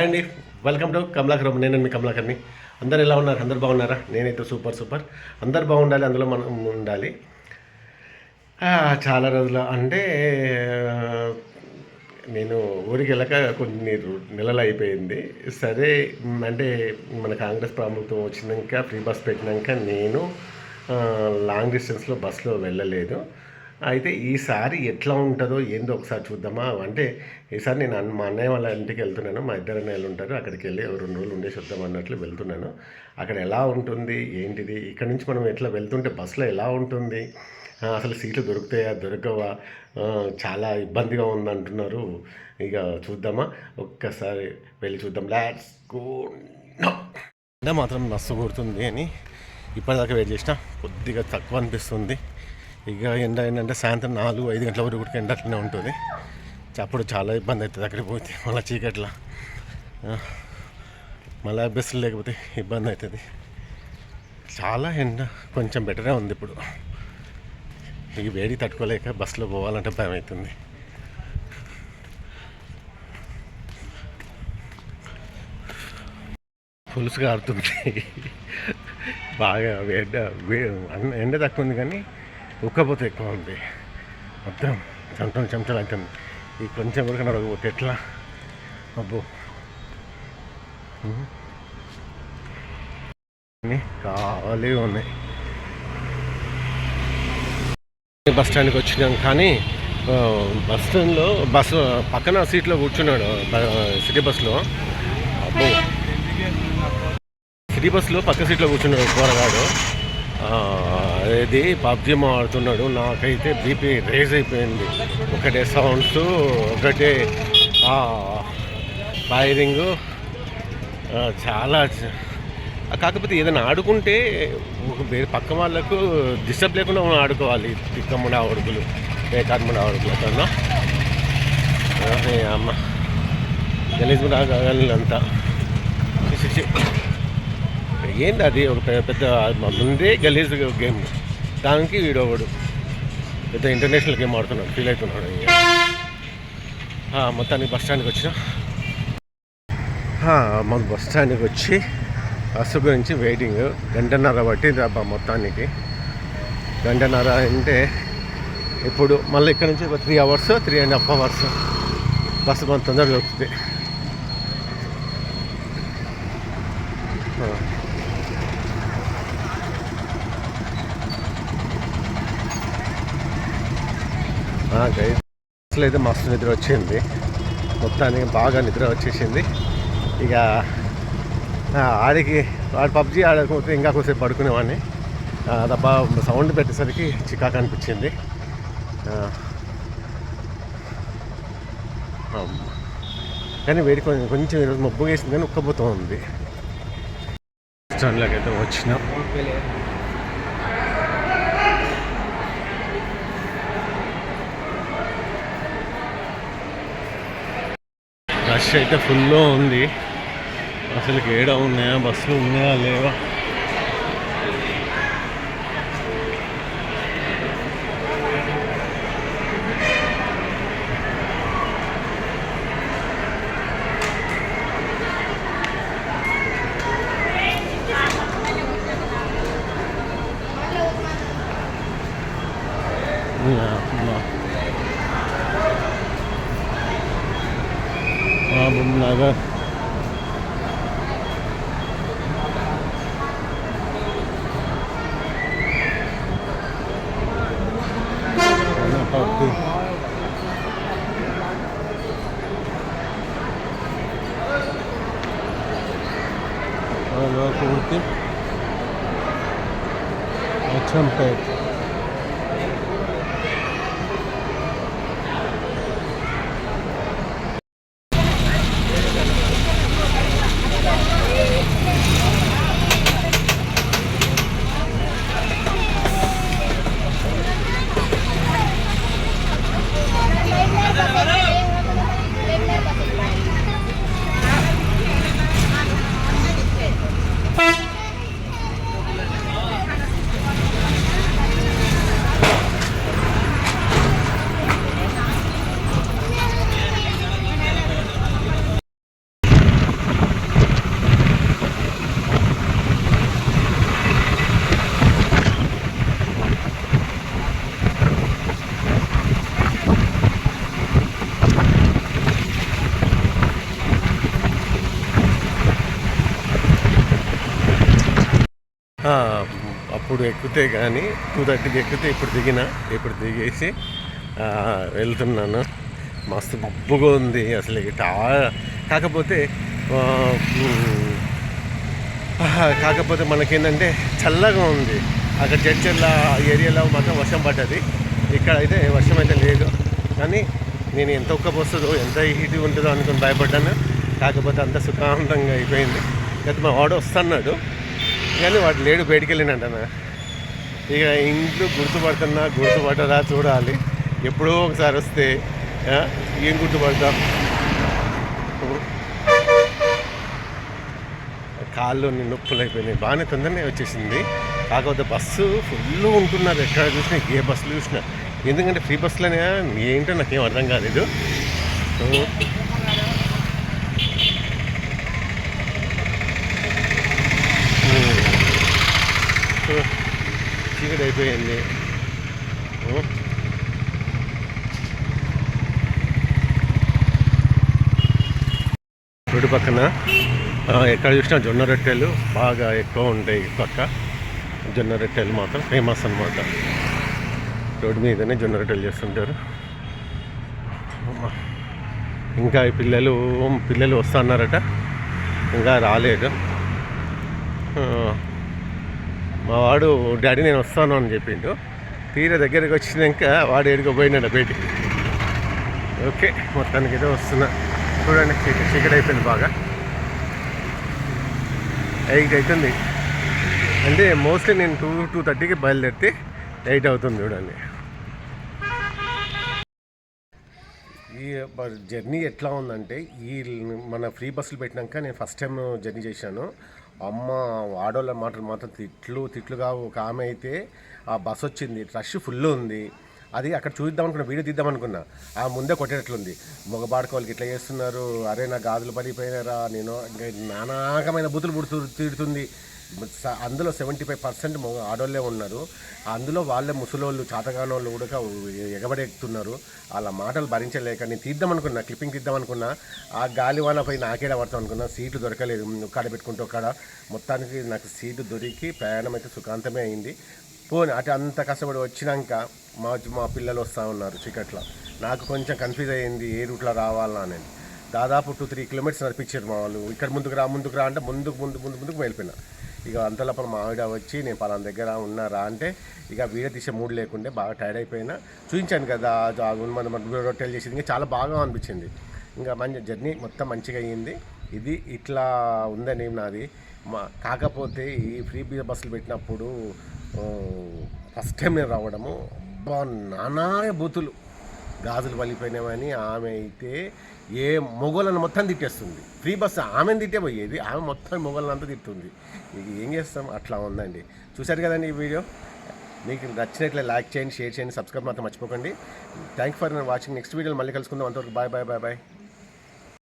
Hi అండి. Welcome to Kamalakaram. నేను మీ కమలాకర్ని అందరు ఎలా ఉన్నారు? అందరు బాగున్నారా? నేనైతే సూపర్ సూపర్. అందరు బాగుండాలి అందులో మనం ఉండాలి. చాలా రోజులు అంటే నేను ఊరికి వెళ్ళక కొన్ని నెలలు అయిపోయింది. సరే అంటే మన కాంగ్రెస్ ప్రభుత్వం వచ్చినాక ఫ్రీ బస్ పెట్టినాక నేను లాంగ్ డిస్టెన్స్లో బస్సులో వెళ్ళలేదు. అయితే ఈసారి ఎట్లా ఉంటుందో ఏందో ఒకసారి చూద్దామా? అంటే ఈసారి నేను అన్న- మా అన్నయ్య వాళ్ళ ఇంటికి వెళ్తున్నాను. మా ఇద్దరు అన్నయ్యలు ఉంటారు. అక్కడికి వెళ్ళి రెండు రోజులు ఉండేసి వద్దాం అన్నట్లు వెళ్తున్నాను. అక్కడ ఎలా ఉంటుంది? ఏంటిది? ఇక్కడ నుంచి మనం ఎట్లా వెళ్తుంటే బస్సులో ఎలా ఉంటుంది? అసలు సీట్లు దొరుకుతాయా? దొరకవా? చాలా ఇబ్బందిగా ఉందంటున్నారు. ఇక చూద్దామా? ఒక్కసారి వెళ్ళి చూద్దాం. లాట్స్ గో మాత్రం మస్తు కొడుతుంది అని ఇప్పటిదాకా వెయిట్ చేసిన కొద్దిగా తక్కువ అనిపిస్తుంది. ఇక ఎండ ఏంటంటే సాయంత్రం నాలుగు ఐదు గంటల వరకు కూడా ఎండ అట్లనే ఉంటుంది. అప్పుడు చాలా ఇబ్బంది అవుతుంది అక్కడికి పోతే మళ్ళీ చీకట్ల. మళ్ళీ బస్సులు లేకపోతే ఇబ్బంది అవుతుంది. చాలా ఎండ కొంచెం బెటరే ఉంది ఇప్పుడు. ఈ వేడి తట్టుకోలేక బస్సులో పోవాలంటే భయం అవుతుంది. పులుసుగా ఆడుతుంది బాగా ఎండ వే- ఎండ తక్కువ ఉంది కానీ ఉక్కపోతే ఎక్కువ ఉంది మొత్తం చెమటలు చెమటలు అవుతుంది ఈ కొంచెం వరకు నడవకపోతే ఎట్లా? అబ్బో. కావాలి ఉన్నాయి. బస్ స్టాండ్కి వచ్చినాం కానీ బస్ స్టాండ్లో బస్సు పక్కన సీట్లో కూర్చున్నాడు సిటీ బస్సులో అబ్బో. సిటీ బస్సులో పక్క సీట్లో కూర్చున్నాడు కూరగాడు అది పబ్జి ఆడుతున్నాడు నాకైతే బీపీ రేజ్ అయిపోయింది. ఒకటే సౌండ్స్ ఒకటే ఫైరింగ్. చాలా కాకపోతే ఏదైనా ఆడుకుంటే వేరే పక్క వాళ్ళకు డిస్టర్బ్ లేకుండా మనం ఆడుకోవాలి. తిక్కమ్ముడ ఆడుకులు బేకార్ముడ ఆడుకులు కన్నా అమ్మ. గలీజ్ కూడా అంతా. ఏంది అది? ఒక పెద్ద ముందే గలీజ్ గేమ్. దానికి వీడోవాడు పెద్ద ఇంటర్నేషనల్ గేమ్ ఆడుతున్నాడు. ఫీల్ అవుతున్నాడు మొత్తానికి బస్ స్టాండ్కి వచ్చిన. మాకు బస్ స్టాండ్కి వచ్చి బస్సు గురించి వెయిటింగ్. గంటన్నర పట్టింది అబ్బా మొత్తానికి. గంటన్నర అంటే ఇప్పుడు మళ్ళీ ఇక్కడ నుంచి ఒక three hours three and half hours bus కొంత తొందరగా దొరుకుతుంది. గైడ్ అసలు అయితే మస్తు నిద్ర వచ్చింది. మొత్తానికి బాగా నిద్ర వచ్చేసింది. ఇక ఆడికి ఆడి పబ్జి ఆడకపోతే ఇంకా కొద్దిసేపు పడుకునేవాడిని. ఆ, దబ్బా సౌండ్ పెట్టేసరికి చికాకు అనిపించింది. కానీ వేడి కొంచెం కొంచెం ఈరోజు మబ్బు వేసింది కానీ ఉక్కపోతూ ఉంది స్టాండ్లోకి అయితే వచ్చినాం. రష్ అయితే ఫుల్లో ఉంది. అసలు ఏడా ఉన్నాయా? బస్సులు ఉన్నాయా? లేవా? कुंभ नगर कुर्ती अच्छा पैक ఎక్కితే కానీ టూ థర్టీకి ఎక్కితే ఇప్పుడు దిగిన ఇప్పుడు దిగేసి వెళ్తున్నాను మస్తు మబ్బుగా ఉంది అసలు కాకపోతే కాకపోతే మనకేంటంటే చల్లగా ఉంది. అక్కడ చర్చల్ల ఏరియాలో మాత్రం వర్షం పడ్డది. ఇక్కడ అయితే వర్షం అయితే లేదు. కానీ నేను ఎంత ఉక్కపోస్తుందో ఎంత హీట్ ఉంటుందో అనుకుని భయపడ్డాను. కాకపోతే అంత సుఖాంతంగా అయిపోయింది. అయితే మా వాడు వస్తున్నాడు. కానీ వాడు లేడు బయటికి వెళ్ళినట్టనా ఇక ఇంట్లో గుర్తుపడుతున్నా గుర్తుపడరా చూడాలి. ఎప్పుడో ఒకసారి వస్తే ఏం గుర్తుపడతాం? కాళ్ళు నొప్పులు అయిపోయినాయి. బాగానే తొందరనే వచ్చేసింది. కాకపోతే బస్సు ఫుల్ ఉంటున్నారు ఎక్కడ చూసినా ఏ బస్సులు చూసినా. ఎందుకంటే ఫ్రీ బస్సులోనే ఏంటో నాకేం అర్థం కాలేదు. చీకటి అయిపోయింది. రోడ్డు పక్కన ఎక్కడ చూసినా జొన్న రొట్టెలు బాగా ఎక్కువ ఉంటాయి పక్క. జొన్న రొట్టెలు మాత్రం ఫేమస్ అనమాట రోడ్డు మీదనే జొన్న రొట్టెలు చేస్తుంటారు. ఇంకా ఈ పిల్లలు పిల్లలు వస్తున్నారట. ఇంకా రాలేదు. మా వాడు డాడీ నేను వస్తాను అని చెప్పిండు. తీర దగ్గరికి వచ్చినాక వాడు ఎడుకో పోయినాడు బయటికి ఓకే మొత్తానికి ఏదో వస్తున్నా. చూడండి చీకటి చీకటి అయిపోయింది బాగా. ఎయిట్ అవుతుంది అంటే మోస్ట్లీ నేను టూ టూ థర్టీకి బయలుదేరితే ఎయిట్ అవుతుంది చూడండి. ఈ జర్నీ ఎట్లా ఉందంటే ఈ మన ఫ్రీ బస్సులు పెట్టినాక నేను ఫస్ట్ టైం జర్నీ చేశాను. అమ్మ ఆడోళ్ళ మాటలు మాత్రం తిట్లు తిట్లుగా ఒక ఆమె అయితే ఆ బస్ వచ్చింది. రష్ ఫుల్ ఉంది. అది అక్కడ చూద్దాం అనుకున్నా వీడియో తీద్దాం అనుకున్నా. ఆ ముందే కొట్టేటట్లుంది. మగబాడుకోవాలకి ఇట్లా చేస్తున్నారు. అరే నా గాజులు పడిపోయినారా నేను ఇంకా నానాకమైన బుతులు పుడుతు తిడుతుంది. అందులో సెవెంటీ ఫైవ్ పర్సెంట్ ఆడోళ్ళే ఉన్నారు. అందులో వాళ్ళే ముసలోళ్ళు చాతగానోళ్ళు కూడా ఎగబడెక్కుతున్నారు వాళ్ళ మాటలు భరించలేక నేను తీద్దాం అనుకున్నా క్లిప్పింగ్ తీద్దాం అనుకున్నా ఆ గాలివాన పోయి నాకేడ పడతాం అనుకున్నా సీటు దొరకలేదు. ఒక్కడ పెట్టుకుంటూ ఒక్కడ మొత్తానికి నాకు సీటు దొరికి ప్రయాణం అయితే సుఖాంతమే అయింది. పోనీ అటు అంత కష్టపడి వచ్చినాక మా మా పిల్లలు వస్తూ ఉన్నారు చీకట్లో. నాకు కొంచెం కన్ఫ్యూజ్ అయ్యింది ఏ రూట్లో రావాలా అనేది. దాదాపు టూ త్రీ కిలోమీటర్స్ నడిపించారు మా వాళ్ళు. ఇక్కడ ముందుకు రా ముందుకు రా అంటే ముందుకు ముందు ముందు ముందుకు వెళ్ళిపోయినా. ఇక అంతలోపల మా ఆవిడ వచ్చి నేను పలానా దగ్గర ఉన్నారా అంటే ఇక వీడియో తీసే మూడు లేకుండే బాగా టైర్డ్ అయిపోయినా. చూపించాను కదా మన రొట్టెలు చేసింది. ఇంకా చాలా బాగా అనిపించింది. ఇంకా మంచి జర్నీ మొత్తం మంచిగా అయ్యింది. ఇది ఇట్లా ఉందని నాది. మా కాకపోతే ఈ ఫ్రీ బీ బస్సులు పెట్టినప్పుడు ఫస్ట్ టైం నేను రావడము అబ్బా నానా బూతులు. గాజులు పలిపోయినామని ఆమె అయితే ఏ మొగోళ్ళని మొత్తం తిట్టేస్తుంది. ఫ్రీ బస్ ఆమెను తిట్టే పోయేది ఆమె మొత్తం మొగోళ్ళని అంతా తిట్టుంది ఇక ఏం చేస్తాం? అట్లా ఉందండి. చూశారు కదండి ఈ వీడియో? మీకు నచ్చినట్లే లైక్ చేయండి షేర్ చేయండి సబ్స్క్రైబ్ మాత్రం మర్చిపోకండి. Thank for watching. నెక్స్ట్ వీడియోలో మళ్ళీ కలుసుకుందాం. అంతవరకు బాయ్ బాయ్ బాయ్ బాయ్.